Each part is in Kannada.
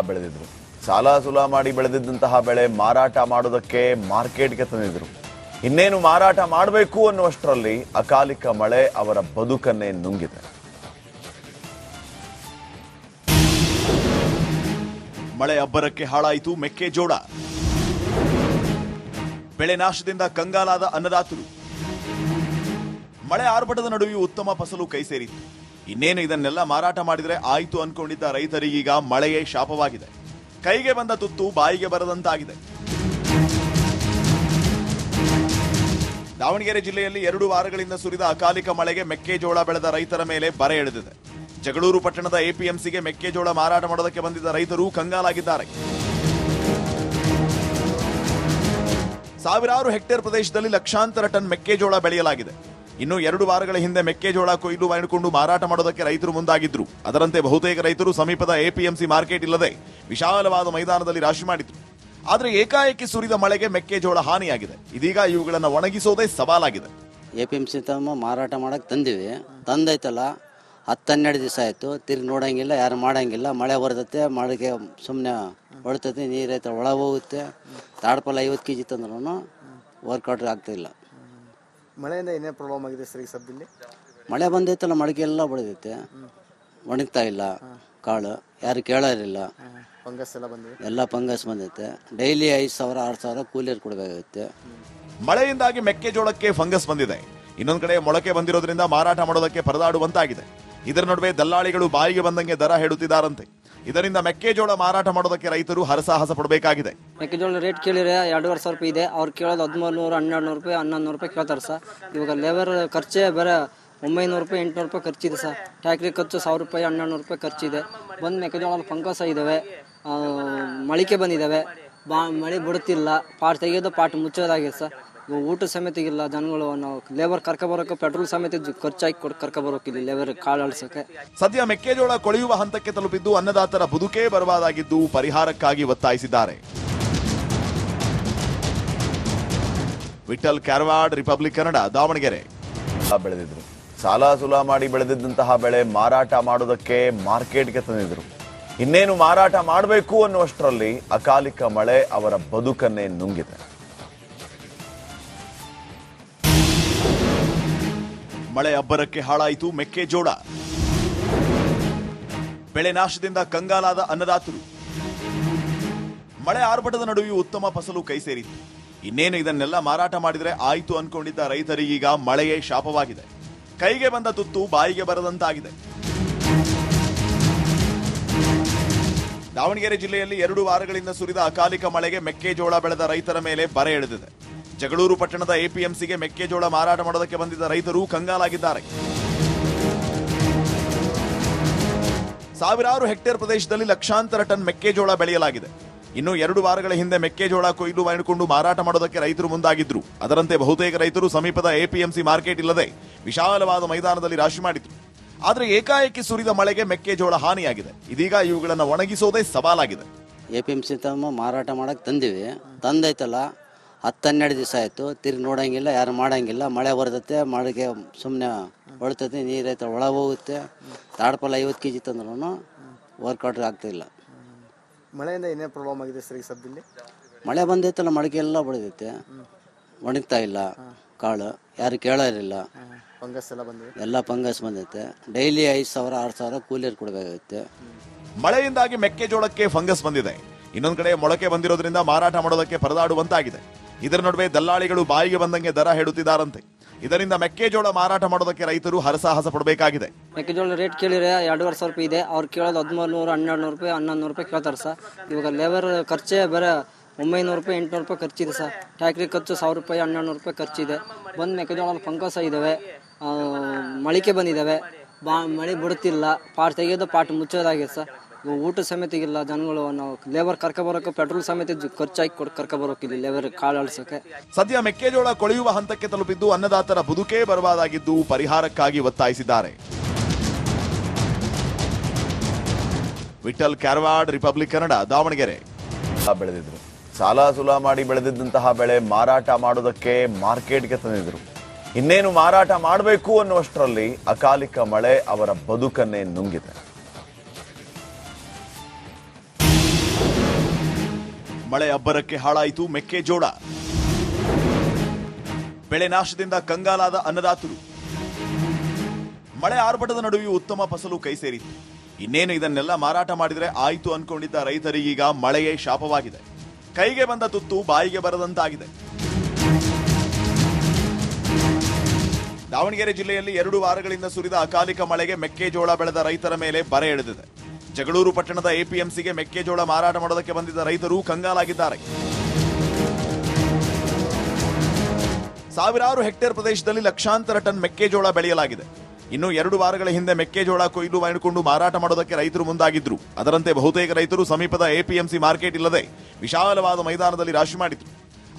ಬೆಳೆದಿದ್ರು. ಸಾಲ ಸುಲ ಮಾಡಿ ಬೆಳೆದಿದ್ದಂತಹ ಬೆಳೆ ಮಾರಾಟ ಮಾಡೋದಕ್ಕೆ ಮಾರ್ಕೆಟ್ಗೆ ತಂದಿದ್ರು. ಇನ್ನೇನು ಮಾರಾಟ ಮಾಡಬೇಕು ಅನ್ನುವಷ್ಟರಲ್ಲಿ ಅಕಾಲಿಕ ಮಳೆ ಅವರ ಬದುಕನ್ನೇ ನುಂಗಿದೆ. ಮಳೆ ಅಬ್ಬರಕ್ಕೆ ಹಾಳಾಯಿತು ಮೆಕ್ಕೆಜೋಳ. ಬೆಳೆ ನಾಶದಿಂದ ಕಂಗಾಲಾದ ಅನ್ನದಾತರು. ಮಳೆ ಆರ್ಭಟದ ನಡುವೆಯೂ ಉತ್ತಮ ಫಸಲು ಕೈ ಸೇರಿತ್ತು ಇನ್ನೇನು ಇದನ್ನೆಲ್ಲ ಮಾರಾಟ ಮಾಡಿದರೆ ಆಯಿತು ಅನ್ಕೊಂಡಿದ್ದ ರೈತರಿಗೀಗ ಮಳೆಯೇ ಶಾಪವಾಗಿದೆ. ಕೈಗೆ ಬಂದ ತುತ್ತು ಬಾಯಿಗೆ ಬರದಂತಾಗಿದೆ. ದಾವಣಗೆರೆ ಜಿಲ್ಲೆಯಲ್ಲಿ ಎರಡು ವಾರಗಳಿಂದ ಸುರಿದ ಅಕಾಲಿಕ ಮಳೆಗೆ ಮೆಕ್ಕೆಜೋಳ ಬೆಳೆದ ರೈತರ ಮೇಲೆ ಬರ ಎಳೆದಿದೆ. ಜಗಳೂರು ಪಟ್ಟಣದ ಎಪಿಎಂಸಿಗೆ ಮೆಕ್ಕೆಜೋಳ ಮಾರಾಟ ಮಾಡೋದಕ್ಕೆ ಬಂದಿದ್ದ ರೈತರು ಕಂಗಾಲಾಗಿದ್ದಾರೆ. ಸಾವಿರಾರು ಹೆಕ್ಟೇರ್ ಪ್ರದೇಶದಲ್ಲಿ ಲಕ್ಷಾಂತರ ಟನ್ ಮೆಕ್ಕೆಜೋಳ ಬೆಳೆಯಲಾಗಿದೆ. ಇನ್ನು ಎರಡು ವಾರಗಳ ಹಿಂದೆ ಮೆಕ್ಕೆಜೋಳ ಕೊಯ್ಲು ಮಾಡಿಕೊಂಡು ಮಾರಾಟ ಮಾಡೋದಕ್ಕೆ ರೈತರು ಮುಂದಾಗಿದ್ರು. ಅದರಂತೆ ಬಹುತೇಕ ರೈತರು ಸಮೀಪದ ಎಪಿಎಂಸಿ ಮಾರ್ಕೆಟ್ ಇಲ್ಲದೆ ವಿಶಾಲವಾದ ಮೈದಾನದಲ್ಲಿ ರಾಶಿ ಮಾಡಿದ್ರು. ಆದರೆ ಏಕಾಏಕಿ ಸುರಿದ ಮಳೆಗೆ ಮೆಕ್ಕೆಜೋಳ ಹಾನಿಯಾಗಿದೆ. ಇದೀಗ ಇವುಗಳನ್ನು ಒಣಗಿಸೋದೇ ಸವಾಲಾಗಿದೆ. ಎಪಿಎಂಸಿ ತಮ್ಮ ಮಾರಾಟ ಮಾಡಕ್ಕೆ ತಂದಿವಿ. ತಂದೈತಲ್ಲ ಹತ್ತು ಹನ್ನೆರಡು ದಿವಸ ಆಯಿತು. ತಿರ್ಗಿ ನೋಡಂಗಿಲ್ಲ, ಯಾರು ಮಾಡಂಗಿಲ್ಲ. ಮಳೆ ಬರ್ತೈತೆ, ಮಳೆಗೆ ಸುಮ್ಮನೆ ಹೊಡ್ತೈತೆ ನೀರೈತೆ ಒಳ ಹೋಗುತ್ತೆ. ತಾಡ್ಪಲ್ಲ ಐವತ್ತು ಕೆ ಜಿ ತಂದ್ರೂ ವರ್ಕೌಟ್ ಆಗ್ತಿಲ್ಲ ಮಳೆಯಿಂದ ಏನೇ ಪ್ರಾಬ್ಲಮ್ ಆಗಿದೆ ಸರ್ ಈ ಸದ್ಯದಲ್ಲಿ ಮಳೆ ಬಂದೈತಲ್ಲ ಮಡಿಕೆ ಎಲ್ಲ ಬೆಳೆದೈತೆ. ಒಣಗ್ತಾ ಇಲ್ಲ ಕಾಳು ಯಾರು ಕೇಳೋರಿಲ್ಲ ಫಂಗಸ್ ಎಲ್ಲ ಬಂದಿದೆ. ಎಲ್ಲ ಫಂಗಸ್ ಬಂದೈತೆ. ಡೈಲಿ ಐದು ಸಾವಿರ ಆರು ಸಾವಿರ ಕೂಲಿಯರ್ ಕೊಡಬೇಕಾಗುತ್ತೆ. ಮಳೆಯಿಂದಾಗಿ ಮೆಕ್ಕೆಜೋಳಕ್ಕೆ ಫಂಗಸ್ ಬಂದಿದೆ. ಇನ್ನೊಂದ್ ಕಡೆ ಮೊಳಕೆ ಬಂದಿರೋದ್ರಿಂದ ಮಾರಾಟ ಮಾಡೋದಕ್ಕೆ ಪರದಾಡುವಂತಾಗಿದೆ. ಇದರ ನಡುವೆ ದಲ್ಲಾಳಿಗಳು ಬಾಯಿಗೆ ಬಂದಂಗೆ ದರ ಹೇಳುತ್ತಿದ್ದಾರಂತೆ ಇದರಿಂದ ಮೆಕ್ಕೆಜೋಳ ಮಾರಾಟ ಮಾಡೋದಕ್ಕೆ ರೈತರು ಹರಸಾಹಸ ಪಡಬೇಕಾಗಿದೆ. ಮೆಕ್ಕೆಜೋಳ ರೇಟ್ ಕೇಳಿದ್ರೆ ಎರಡೂವರೆ ಸಾವಿರ ರೂಪಾಯಿ ಇದೆ. ಅವ್ರು ಕೇಳೋದು ಹದಿಮೂರು ನೂರು ಹನ್ನೆರಡು ನೂರು ರೂಪಾಯಿ ಹನ್ನೊಂದು ನೂರು ರೂಪಾಯಿ ಕೇಳ್ತಾರೆ ಸರ್. ಇವಾಗ ಲೇಬರ್ ಖರ್ಚೇ ಬೇರೆ ಒಂಬೈನೂರು ರೂಪಾಯಿ, ಎಂಟುನೂರು ರೂಪಾಯಿ ಖರ್ಚಿದೆ ಸರ್. ಟ್ಯಾಕ್ಟ್ರಿ ಖರ್ಚು ಸಾವಿರ ರೂಪಾಯಿ ಹನ್ನೆರಡು ನೂರು ರೂಪಾಯಿ ಖರ್ಚಿದೆ. ಬಂದು ಮೆಕ್ಕೆಜೋಳ ಪಂಕಸ ಇದ್ದಾವೆ ಮಳಿಕೆ ಬಂದಿದ್ದಾವೆ ಬಾ, ಮಳೆ ಬಿಡುತ್ತಿಲ್ಲ. ಪಾಟ್ ತೆಗೆಯೋದು ಪಾಟ್ ಮುಚ್ಚೋದಾಗಿದೆ ಸರ್. ಊಟ ಸಮೇತ ಇಲ್ಲ ಜನಗಳು ನಾವು ಲೇಬರ್ ಕರ್ಕೊ ಬರೋಕೆ ಪೆಟ್ರೋಲ್ ಸಮೇತ ಖರ್ಚಾಗಿ ಕೊಟ್ಟು ಕರ್ಕೊ ಬರೋಕಿಲ್ಲ ಲೇಬರ್ ಕಾಳು ಅಳಿಸೋಕೆ ಸದ್ಯ ಮೆಕ್ಕೆಜೋಳ ಕೊಳೆಯುವ ಹಂತಕ್ಕೆ ತಲುಪಿದ್ದು ಅನ್ನದಾತರ ಬದುಕೇ ಬರಬಾದಾಗಿದ್ದು ಪರಿಹಾರಕ್ಕಾಗಿ ಒತ್ತಾಯಿಸಿದ್ದಾರೆ. ವಿಠಲ್ ಕ್ಯಾರ್ವಾಡ್ ರಿಪಬ್ಲಿಕ್ ಕನ್ನಡ ದಾವಣಗೆರೆ. ಬೆಳೆದಿದ್ರು. ಸಾಲ ಸುಲ ಮಾಡಿ ಬೆಳೆದಿದ್ದಂತಹ ಬೆಳೆ ಮಾರಾಟ ಮಾಡೋದಕ್ಕೆ ಮಾರ್ಕೆಟ್ಗೆ ತಂದಿದ್ರು. ಇನ್ನೇನು ಮಾರಾಟ ಮಾಡಬೇಕು ಅನ್ನುವಷ್ಟರಲ್ಲಿ ಅಕಾಲಿಕ ಮಳೆ ಅವರ ಬದುಕನ್ನೇ ನುಂಗಿದೆ. ಮಳೆ ಅಬ್ಬರಕ್ಕೆ ಹಾಳಾಯಿತು ಮೆಕ್ಕೆಜೋಳ. ಬೆಳೆ ನಾಶದಿಂದ ಕಂಗಾಲಾದ ಅನ್ನದಾತರು. ಮಳೆ ಆರ್ಭಟದ ನಡುವೆಯೂ ಉತ್ತಮ ಫಸಲು ಕೈ ಸೇರಿತ್ತು. ಇನ್ನೇನು ಇದನ್ನೆಲ್ಲ ಮಾರಾಟ ಮಾಡಿದರೆ ಆಯಿತು ಅನ್ಕೊಂಡಿದ್ದ ರೈತರಿಗೀಗ ಮಳೆಯೇ ಶಾಪವಾಗಿದೆ. ಕೈಗೆ ಬಂದ ತುತ್ತು ಬಾಯಿಗೆ ಬರದಂತಾಗಿದೆ. ದಾವಣಗೆರೆ ಜಿಲ್ಲೆಯಲ್ಲಿ ಎರಡು ವಾರಗಳಿಂದ ಸುರಿದ ಅಕಾಲಿಕ ಮಳೆಗೆ ಮೆಕ್ಕೆಜೋಳ ಬೆಳೆದ ರೈತರ ಮೇಲೆ ಬರ ಎಳೆದಿದೆ. ಜಗಳೂರು ಪಟ್ಟಣದ ಎಪಿಎಂಸಿಗೆ ಮೆಕ್ಕೆಜೋಳ ಮಾರಾಟ ಮಾಡೋದಕ್ಕೆ ಬಂದಿದ್ದ ರೈತರು ಕಂಗಾಲಾಗಿದ್ದಾರೆ. ಸಾವಿರಾರು ಹೆಕ್ಟೇರ್ ಪ್ರದೇಶದಲ್ಲಿ ಲಕ್ಷಾಂತರ ಟನ್ ಮೆಕ್ಕೆಜೋಳ ಬೆಳೆಯಲಾಗಿದೆ. ಇನ್ನು ಎರಡು ವಾರಗಳ ಹಿಂದೆ ಮೆಕ್ಕೆಜೋಳ ಕೊಯ್ಲು ಮಾಡಿಕೊಂಡು ಮಾರಾಟ ಮಾಡೋದಕ್ಕೆ ರೈತರು ಮುಂದಾಗಿದ್ರು. ಅದರಂತೆ ಬಹುತೇಕ ರೈತರು ಸಮೀಪದ ಎಪಿಎಂಸಿ ಮಾರ್ಕೆಟ್ ಇಲ್ಲದೆ ವಿಶಾಲವಾದ ಮೈದಾನದಲ್ಲಿ ರಾಶಿ ಮಾಡಿದ್ರು. ಆದರೆ ಏಕಾಏಕಿ ಸುರಿದ ಮಳೆಗೆ ಮೆಕ್ಕೆಜೋಳ ಹಾನಿಯಾಗಿದೆ. ಇದೀಗ ಇವುಗಳನ್ನು ಒಣಗಿಸೋದೇ ಸವಾಲಾಗಿದೆ. ಎ ಪಿ ಎಂ ಸಿ ತಮ್ಮ ಮಾರಾಟ ಮಾಡಕ್ಕೆ ತಂದಿವೆ. ತಂದೈತಲ್ಲ ಹನ್ನೆರಡು ದಿವಸ ಆಯಿತು. ತಿರ್ಗಿ ನೋಡೋಂಗಿಲ್ಲ ಯಾರು ಮಾಡೋಂಗಿಲ್ಲ. ಮಳೆ ಬರ್ತೈತೆ ಮಳೆಗೆ ಸುಮ್ಮನೆ ಹೊಳ್ತೈತೆ ನೀರೈತೆ ಒಳ ಹೋಗುತ್ತೆ. ತಾಡ್ಪಲ್ಲ ಐವತ್ತು ಕೆ ಜಿ ತಂದ್ರೂ ವರ್ಕೌಟ್ ಆಗ್ತಿಲ್ಲ. ಮಳೆಯಿಂದ ಏನೇ ಪ್ರಾಬ್ಲಮ್ ಆಗಿದೆ ಸರ್ ಈ ಸದ್ಯದಲ್ಲಿ? ಮಳೆ ಬಂದೈತಲ್ಲ ಮಡಿಕೆ ಎಲ್ಲ ಬೆಳೆದೈತೆ ಒಣಗ್ತಾ ಇಲ್ಲ ಕಾಳು ಯಾರು ಕೇಳೋರಿಲ್ಲ ಫಂಗಸ್ ಎಲ್ಲ ಬಂದಿದೆ. ಎಲ್ಲ ಫಂಗಸ್ ಬಂದೈತೆ. ಡೈಲಿ ಐದು ಸಾವಿರ ಆರು ಸಾವಿರ ಕೂಲಿಯರ್ ಕೊಡಬೇಕಾಗುತ್ತೆ. ಮಳೆಯಿಂದಾಗಿ ಮೆಕ್ಕೆಜೋಳಕ್ಕೆ ಫಂಗಸ್ ಬಂದಿದೆ. ಇನ್ನೊಂದು ಕಡೆ ಮೊಳಕೆ ಬಂದಿರೋದ್ರಿಂದ ಮಾರಾಟ ಮಾಡೋದಕ್ಕೆ ಪರದಾಡುವಂತಾಗಿದೆ. ಇದರ ನಡುವೆ ದಲ್ಲಾಳಿಗಳು ಬಾಯಿಗೆ ಬಂದಂಗೆ ದರ ಹೇಳುತ್ತಿದ್ದಾರಂತೆ ಇದರಿಂದ ಮೆಕ್ಕೆಜೋಳ ಮಾರಾಟ ಮಾಡೋದಕ್ಕೆ ರೈತರು ಹರಸಾಹಸ ಪಡಬೇಕಾಗಿದೆ. ಮೆಕ್ಕೆಜೋಳ ರೇಟ್ ಕೇಳಿದ್ರೆ ಎರಡೂವರೆ ಸಾವಿರ ರೂಪಾಯಿ ಇದೆ. ಅವ್ರು ಕೇಳೋದು ಹದಿಮೂರು ನೂರು ಹನ್ನೆರಡು ನೂರು ರೂಪಾಯಿ ಹನ್ನೊಂದು ನೂರು ರೂಪಾಯಿ ಕೇಳ್ತಾರೆ ಸರ್. ಇವಾಗ ಲೇಬರ್ ಖರ್ಚೇ ಬೇರೆ ಒಂಬೈನೂರು ರೂಪಾಯಿ, ಎಂಟುನೂರು ರೂಪಾಯಿ ಖರ್ಚಿದೆ ಸರ್. ಟ್ಯಾಕ್ಟ್ರಿ ಖರ್ಚು ಸಾವಿರ ರೂಪಾಯಿ ಹನ್ನೆರಡು ನೂರು ರೂಪಾಯಿ ಖರ್ಚಿದೆ. ಬಂದು ಮೆಕ್ಕೆಜೋಳ ಫಂಕಸ ಇದ್ದಾವೆ ಮಳಿಕೆ ಬಂದಿದ್ದಾವೆ ಬಾ, ಮಳೆ ಬಿಡುತ್ತಿಲ್ಲ. ಪಾಟ್ ತೆಗೆಯೋದು ಪಾಟ್ ಮುಚ್ಚೋದಾಗಿದೆ ಸರ್. ಊಟ ಸಮೇತ ಇಲ್ಲ ಜನಗಳು ನಾವು ಲೇಬರ್ ಕರ್ಕೊಬರೋಕೆ ಪೆಟ್ರೋಲ್ ಸಮೇತ ಖರ್ಚಾಗಿ ಕೊಟ್ಟು ಕರ್ಕೊಬರೋಕೆ ಇಲ್ಲಿ ಲೇಬರ್ ಕಾಳು ಅಳಿಸೋಕೆ ಸದ್ಯ ಮೆಕ್ಕೆಜೋಳ ಕೊಳೆಯುವ ಹಂತಕ್ಕೆ ತಲುಪಿದ್ದು ಅನ್ನದಾತರ ಬದುಕೇ ಬರಬಾದಾಗಿದ್ದು ಪರಿಹಾರಕ್ಕಾಗಿ ಒತ್ತಾಯಿಸಿದ್ದಾರೆ. ವಿಠಲ್ ಕ್ಯಾರವಾಡ್ ರಿಪಬ್ಲಿಕ್ ಕನ್ನಡ ದಾವಣಗೆರೆ. ಬೆಳೆದಿದ್ರು. ಸಾಲ ಸುಲ ಮಾಡಿ ಬೆಳೆದಿದ್ದಂತಹ ಬೆಳೆ ಮಾರಾಟ ಮಾಡೋದಕ್ಕೆ ಮಾರ್ಕೆಟ್ಗೆ ತಂದಿದ್ರು. ಇನ್ನೇನು ಮಾರಾಟ ಮಾಡಬೇಕು ಅನ್ನುವಷ್ಟರಲ್ಲಿ ಅಕಾಲಿಕ ಮಳೆ ಅವರ ಬದುಕನ್ನೇ ನುಂಗಿದೆ. ಮಳೆ ಅಬ್ಬರಕ್ಕೆ ಹಾಳಾಯಿತು ಮೆಕ್ಕೆಜೋಳ. ಬೆಳೆ ನಾಶದಿಂದ ಕಂಗಾಲಾದ ಅನ್ನದಾತರು. ಮಳೆ ಆರ್ಭಟದ ನಡುವೆಯೂ ಉತ್ತಮ ಫಸಲು ಕೈ ಸೇರಿತು ಇನ್ನೇನು ಇದನ್ನೆಲ್ಲ ಮಾರಾಟ ಮಾಡಿದರೆ ಆಯಿತು ಅನ್ಕೊಂಡಿದ್ದ ರೈತರಿಗೀಗ ಮಳೆಯೇ ಶಾಪವಾಗಿದೆ. ಕೈಗೆ ಬಂದ ತುತ್ತು ಬಾಯಿಗೆ ಬರದಂತಾಗಿದೆ. ದಾವಣಗೆರೆ ಜಿಲ್ಲೆಯಲ್ಲಿ ಎರಡು ವಾರಗಳಿಂದ ಸುರಿದ ಅಕಾಲಿಕ ಮಳೆಗೆ ಮೆಕ್ಕೆಜೋಳ ಬೆಳೆದ ರೈತರ ಮೇಲೆ ಬರ ಎಳೆದಿದೆ. ಜಗಳೂರು ಪಟ್ಟಣದ ಎಪಿಎಂಸಿಗೆ ಮೆಕ್ಕೆಜೋಳ ಮಾರಾಟ ಮಾಡೋದಕ್ಕೆ ಬಂದಿದ್ದ ರೈತರು ಕಂಗಾಲಾಗಿದ್ದಾರೆ. ಸಾವಿರಾರು ಹೆಕ್ಟೇರ್ ಪ್ರದೇಶದಲ್ಲಿ ಲಕ್ಷಾಂತರ ಟನ್ ಮೆಕ್ಕೆಜೋಳ ಬೆಳೆಯಲಾಗಿದೆ. ಇನ್ನು ಎರಡು ವಾರಗಳ ಹಿಂದೆ ಮೆಕ್ಕೆಜೋಳ ಕೊಯ್ಲು ಮಾಡಿಕೊಂಡು ಮಾರಾಟ ಮಾಡೋದಕ್ಕೆ ರೈತರು ಮುಂದಾಗಿದ್ರು. ಅದರಂತೆ ಬಹುತೇಕ ರೈತರು ಸಮೀಪದ ಎಪಿಎಂಸಿ ಮಾರ್ಕೆಟ್ ಇಲ್ಲದೆ ವಿಶಾಲವಾದ ಮೈದಾನದಲ್ಲಿ ರಾಶಿ ಮಾಡಿದ್ರು.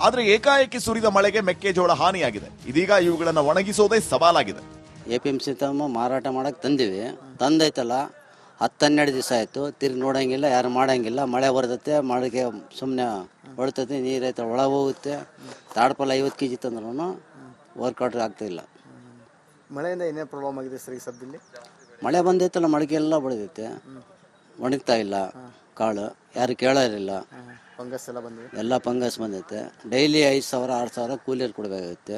ಆದರೆ ಏಕಾಏಕಿ ಸುರಿದ ಮಳೆಗೆ ಮೆಕ್ಕೆಜೋಳ ಹಾನಿಯಾಗಿದೆ. ಇದೀಗ ಇವುಗಳನ್ನು ಒಣಗಿಸೋದೇ ಸವಾಲಾಗಿದೆ. ಎ ಪಿ ಎಂ ಸಿ ತಮ್ಮ ಮಾರಾಟ ಮಾಡಕ್ಕೆ ತಂದಿವಿ. ತಂದೈತಲ್ಲ ಹತ್ತು ಹನ್ನೆರಡು ದಿವಸ ಆಯಿತು ತಿರ್ಗಿ ನೋಡೋಂಗಿಲ್ಲ ಯಾರು ಮಾಡೋಂಗಿಲ್ಲ. ಮಳೆ ಬರ್ತೈತೆ ಮಳೆಗೆ ಸುಮ್ಮನೆ ಹೊಡ್ತೈತೆ ನೀರೈತೆ ಒಳ ಹೋಗುತ್ತೆ. ತಾಡ್ಪಲ್ಲ ಐವತ್ತು ಕೆ ಜಿ ತಂದ್ರೂ ವರ್ಕೌಟ್ ಆಗ್ತಿಲ್ಲ. ಮಳೆಯಿಂದ ಏನೇ ಪ್ರಾಬ್ಲಮ್ ಆಗಿದೆ ಸರ್ ಈ ಮಳೆ ಬಂದೈತಲ್ಲ ಮಡಿಕೆ ಎಲ್ಲ ಬೆಳೆದೈತೆ ಒಣಗ್ತಾ ಇಲ್ಲ ಕಾಳು ಯಾರು ಕೇಳೋರಿಲ್ಲ. ಫಂಗಸ್ ಎಲ್ಲ ಬಂದಿದೆ? ಎಲ್ಲ ಫಂಗಸ್ ಬಂದೈತೆ. ಡೈಲಿ ಐದು ಸಾವಿರ ಆರು ಸಾವಿರ ಕೂಲಿಯರ್ ಕೊಡಬೇಕಾಗುತ್ತೆ.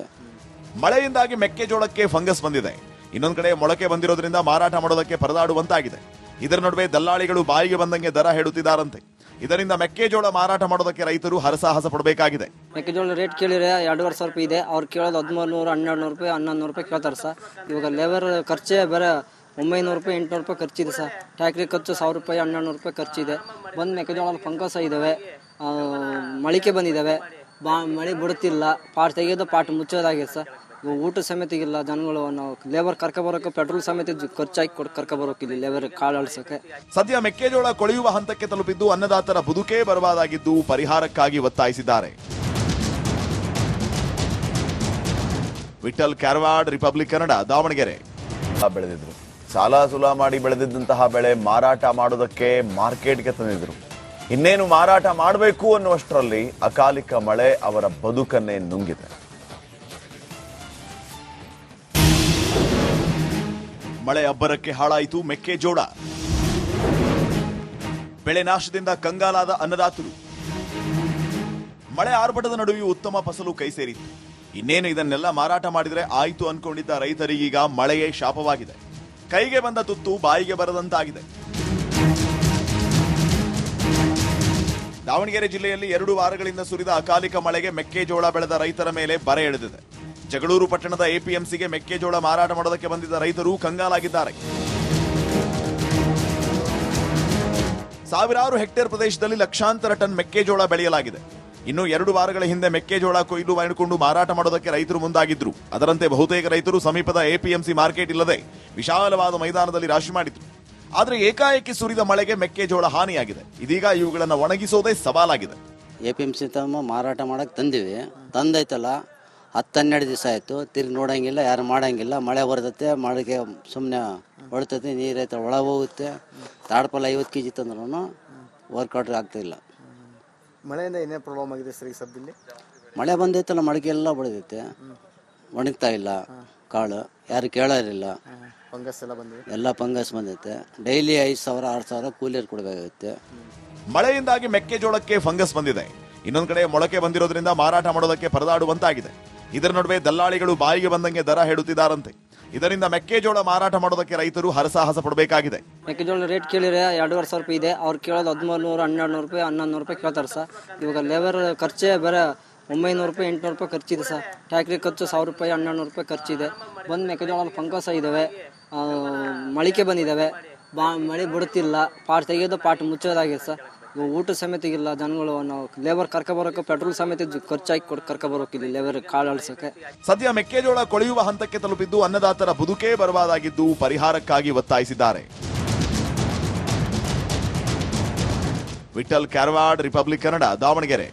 ಮಳೆಯಿಂದಾಗಿ ಮೆಕ್ಕೆಜೋಳಕ್ಕೆ ಫಂಗಸ್ ಬಂದಿದೆ. ಇನ್ನೊಂದು ಕಡೆ ಮೊಳಕೆ ಬಂದಿರೋದ್ರಿಂದ ಮಾರಾಟ ಮಾಡೋದಕ್ಕೆ ಪರದಾಡುವಂತಾಗಿದೆ. ಇದರ ನಡುವೆ ದಲ್ಲಾಳಿಗಳು ಬಾಯಿಗೆ ಬಂದಂಗೆ ದರ ಹೇಳುತ್ತಿದ್ದಾರಂತೆ ಇದರಿಂದ ಮೆಕ್ಕೆಜೋಳ ಮಾರಾಟ ಮಾಡೋದಕ್ಕೆ ರೈತರು ಹರಸಾಹಸ ಪಡಬೇಕಾಗಿದೆ. ಮೆಕ್ಕೆಜೋಳ ರೇಟ್ ಕೇಳಿದ್ರೆ ಎರಡೂವರೆ ಸಾವಿರ ರೂಪಾಯಿ ಇದೆ. ಅವ್ರು ಕೇಳೋದು ಹದಿಮೂರು ನೂರು ಹನ್ನೆರಡು ನೂರು ರೂಪಾಯಿ, ಹನ್ನೊಂದು ನೂರು ರೂಪಾಯಿ ಕೇಳ್ತಾರೆ ಸರ್. ಇವಾಗ ಲೇಬರ್ ಖರ್ಚೇ ಬೇರೆ ಒಂಬೈನೂರು ರೂಪಾಯಿ, ಎಂಟುನೂರು ರೂಪಾಯಿ ಖರ್ಚಿದೆ ಸರ್. ಟ್ಯಾಕ್ಟ್ರಿ ಖರ್ಚು ಸಾವಿರ ರೂಪಾಯಿ ಹನ್ನೆರಡು ನೂರು ರೂಪಾಯಿ ಖರ್ಚಿದೆ. ಬಂದು ಮೆಕ್ಕೆಜೋಳ ಫಂಕಸ ಇದ್ದಾವೆ ಮಳಿಕೆ ಬಂದಿದ್ದಾವೆ ಬಾ, ಮಳೆ ಬಿಡುತ್ತಿಲ್ಲ. ಪಾಟ್ ತೆಗೆಯೋದು ಪಾಟ್ ಮುಚ್ಚೋದಾಗಿದೆ ಸರ್. ಊಟ ಸಮೇತಿಗಿಲ್ಲ ಜನಗಳು ನಾವು ಲೇಬರ್ ಕರ್ಕೊಬರೋಕೆ ಪೆಟ್ರೋಲ್ ಸಮೇತ ಖರ್ಚಾಗಿ ಕೊಟ್ಟು ಕರ್ಕೊಬರೋಕಿಲ್ಲ ಲೇಬರ್ ಕಾಳು ಅಳಿಸೋಕೆ. ಸದ್ಯ ಮೆಕ್ಕೆಜೋಳ ಕೊಳೆಯುವ ಹಂತಕ್ಕೆ ತಲುಪಿದ್ದು ಅನ್ನದಾತರ ಬದುಕೇ ಬರಬಾದಾಗಿದ್ದು ಪರಿಹಾರಕ್ಕಾಗಿ ಒತ್ತಾಯಿಸಿದ್ದಾರೆ. ವಿಠಲ್ ಕ್ಯಾರ್ವಾಡ್ ರಿಪಬ್ಲಿಕ್ ಕನ್ನಡ ದಾವಣಗೆರೆ. ಬೆಳೆದಿದ್ರು. ಸಾಲ ಸುಲ ಮಾಡಿ ಬೆಳೆದಿದ್ದಂತಹ ಬೆಳೆ ಮಾರಾಟ ಮಾಡೋದಕ್ಕೆ ಮಾರ್ಕೆಟ್ಗೆ ತಂದಿದ್ರು. ಇನ್ನೇನು ಮಾರಾಟ ಮಾಡಬೇಕು ಅನ್ನುವಷ್ಟರಲ್ಲಿ ಅಕಾಲಿಕ ಮಳೆ ಅವರ ಬದುಕನ್ನೇ ನುಂಗಿದೆ. ಮಳೆ ಅಬ್ಬರಕ್ಕೆ ಹಾಳಾಯಿತು ಮೆಕ್ಕೆಜೋಳ. ಬೆಳೆ ನಾಶದಿಂದ ಕಂಗಾಲಾದ ಅನ್ನದಾತರು. ಮಳೆ ಆರ್ಭಟದ ನಡುವೆಯೂ ಉತ್ತಮ ಫಸಲು ಕೈ ಸೇರಿತು ಇನ್ನೇನು ಇದನ್ನೆಲ್ಲ ಮಾರಾಟ ಮಾಡಿದರೆ ಆಯಿತು ಅನ್ಕೊಂಡಿದ್ದ ರೈತರಿಗೀಗ ಮಳೆಯೇ ಶಾಪವಾಗಿದೆ. ಕೈಗೆ ಬಂದ ತುತ್ತು ಬಾಯಿಗೆ ಬರದಂತಾಗಿದೆ. ದಾವಣಗೆರೆ ಜಿಲ್ಲೆಯಲ್ಲಿ ಎರಡು ವಾರಗಳಿಂದ ಸುರಿದ ಅಕಾಲಿಕ ಮಳೆಗೆ ಮೆಕ್ಕೆಜೋಳ ಬೆಳೆದ ರೈತರ ಮೇಲೆ ಬರೆ ಎಳೆದಿದೆ. ಜಗಳೂರು ಪಟ್ಟಣದ ಎಪಿಎಂಸಿಗೆ ಮೆಕ್ಕೆಜೋಳ ಮಾರಾಟ ಮಾಡೋದಕ್ಕೆ ಬಂದಿದ್ದ ರೈತರು ಕಂಗಾಲಾಗಿದ್ದಾರೆ. ಸಾವಿರಾರು ಹೆಕ್ಟೇರ್ ಪ್ರದೇಶದಲ್ಲಿ ಲಕ್ಷಾಂತರ ಟನ್ ಮೆಕ್ಕೆಜೋಳ ಬೆಳೆಯಲಾಗಿದೆ. ಇನ್ನು ಎರಡು ವಾರಗಳ ಹಿಂದೆ ಮೆಕ್ಕೆಜೋಳ ಕೊಯ್ಲು ಮಾಡಿಕೊಂಡು ಮಾರಾಟ ಮಾಡೋದಕ್ಕೆ ರೈತರು ಮುಂದಾಗಿದ್ರು. ಅದರಂತೆ ಬಹುತೇಕ ರೈತರು ಸಮೀಪದ ಎಪಿಎಂಸಿ ಮಾರ್ಕೆಟ್ ಇಲ್ಲದೆ ವಿಶಾಲವಾದ ಮೈದಾನದಲ್ಲಿ ರಾಶಿ ಮಾಡಿದ್ರು. ಆದರೆ ಏಕಾಏಕಿ ಸುರಿದ ಮಳೆಗೆ ಮೆಕ್ಕೆಜೋಳ ಹಾನಿಯಾಗಿದೆ. ಇದೀಗ ಇವುಗಳನ್ನು ಒಣಗಿಸೋದೇ ಸವಾಲಾಗಿದೆ. ಎ ಪಿ ಎಂ ಸಿ ತಮ್ಮ ಮಾರಾಟ ಮಾಡಕ್ಕೆ ತಂದಿವೆ. ತಂದೈತಲ್ಲ ಹನ್ನೆರಡು ದಿವಸ ಆಯಿತು. ತಿರ್ಗಿ ನೋಡೋಂಗಿಲ್ಲ ಯಾರು ಮಾಡಂಗಿಲ್ಲ. ಮಳೆ ಬರ್ತೈತೆ ಮಳೆಗೆ ಸುಮ್ಮನೆ ಹೊಡ್ತೈತೆ ನೀರೈತೆ ಒಳ ಹೋಗುತ್ತೆ. ತಾಡ್ಪಲ್ಲ ಐವತ್ತು ಕೆ ಜಿ ತಂದ್ರೂ ವರ್ಕೌಟ್ ಆಗ್ತಿಲ್ಲ. ಮಳೆಯಿಂದ ಏನೇ ಪ್ರಾಬ್ಲಮ್ ಆಗಿದೆ ಸರ್ ಈ ಸದ್ದಲ್ಲಿ ಮಳೆ ಬಂದೈತಲ್ಲ ಮಡಿಕೆ ಎಲ್ಲ ಬೆಳೆದೈತೆ ಒಣಗ್ತಾ ಇಲ್ಲ ಕಾಳು. ಯಾರು ಕೇಳೋರಿಲ್ಲ. ಫಂಗಸ್ ಎಲ್ಲ ಬಂದಿದೆ. ಎಲ್ಲ ಫಂಗಸ್ ಬಂದೈತೆ. ಡೈಲಿ ಐದು ಸಾವಿರ ಆರು ಸಾವಿರ ಕೂಲಿಯರ್ ಕೊಡಬೇಕಾಗುತ್ತೆ. ಮಳೆಯಿಂದಾಗಿ ಮೆಕ್ಕೆಜೋಳಕ್ಕೆ ಫಂಗಸ್ ಬಂದಿದೆ. ಇನ್ನೊಂದು ಕಡೆ ಮೊಳಕೆ ಬಂದಿರೋದ್ರಿಂದ ಮಾರಾಟ ಮಾಡೋದಕ್ಕೆ ಪರದಾಡುವಂತಾಗಿದೆ. ಇದರ ನಡುವೆ ದಲ್ಲಾಳಿಗಳು ಬಾಯಿಗೆ ಬಂದಂಗೆ ದರ ಹೇಳುತ್ತಿದ್ದಾರಂತೆ. ಇದರಿಂದ ಮೆಕ್ಕೆಜೋಳ ಮಾರಾಟ ಮಾಡೋದಕ್ಕೆ ರೈತರು ಹರಸಾಹಸ ಪಡಬೇಕಾಗಿದೆ. ಮೆಕ್ಕೆಜೋಳ ರೇಟ್ ಕೇಳಿದ್ರೆ ಎರಡೂವರೆ ಸಾವಿರ ರೂಪಾಯಿ ಇದೆ. ಅವ್ರು ಕೇಳೋದು ಹದಿಮೂರು ನೂರು ಹನ್ನೆರಡು ನೂರು ರೂಪಾಯಿ, ಹನ್ನೊಂದು ನೂರು ರೂಪಾಯಿ ಕೇಳ್ತಾರೆ ಸರ್. ಇವಾಗ ಲೇಬರ್ ಖರ್ಚೇ ಬೇರೆ ಒಂಬೈನೂರು ರೂಪಾಯಿ, ಎಂಟುನೂರು ರೂಪಾಯಿ ಖರ್ಚಿದೆ ಸರ್. ಟ್ಯಾಕ್ಟ್ರಿ ಖರ್ಚು ಸಾವಿರ ರೂಪಾಯಿ ಹನ್ನೆರಡು ನೂರು ರೂಪಾಯಿ ಖರ್ಚಿದೆ. ಬಂದು ಮೆಕ್ಕೆಜೋಳ ಫಂಕಸ ಇದ್ದಾವೆ ಮಳಿಕೆ ಬಂದಿದ್ದಾವೆ ಬಾ, ಮಳೆ ಬಿಡುತ್ತಿಲ್ಲ. ಪಾಟ್ ತೆಗೆಯೋದು ಪಾಟ್ ಮುಚ್ಚೋದಾಗಿದೆ ಸರ್. ಊಟ ಸಮೇತಿಗಿಲ್ಲ ಜನಗಳು ನಾವು ಲೇಬರ್ ಕರ್ಕೊಬರೋಕೆ ಪೆಟ್ರೋಲ್ ಸಮೇತ ಖರ್ಚಾಗಿ ಕೊಟ್ಟು ಕರ್ಕೊಬರೋಕಿಲ್ಲ ಲೇಬರ್ ಕಾಳು ಅಳಿಸೋಕೆ ಸದ್ಯ ಮೆಕ್ಕೆಜೋಳ ಕೊಳೆಯುವ ಹಂತಕ್ಕೆ ತಲುಪಿದ್ದು ಅನ್ನದಾತರ ಬದುಕೇ ಬರಬಾದಾಗಿದ್ದು ಪರಿಹಾರಕ್ಕಾಗಿ ಒತ್ತಾಯಿಸಿದ್ದಾರೆ. ವಿಠಲ್ ಕ್ಯಾರವಾಡ್ ರಿಪಬ್ಲಿಕ್ ಕನ್ನಡ, ದಾವಣಗೆರೆ.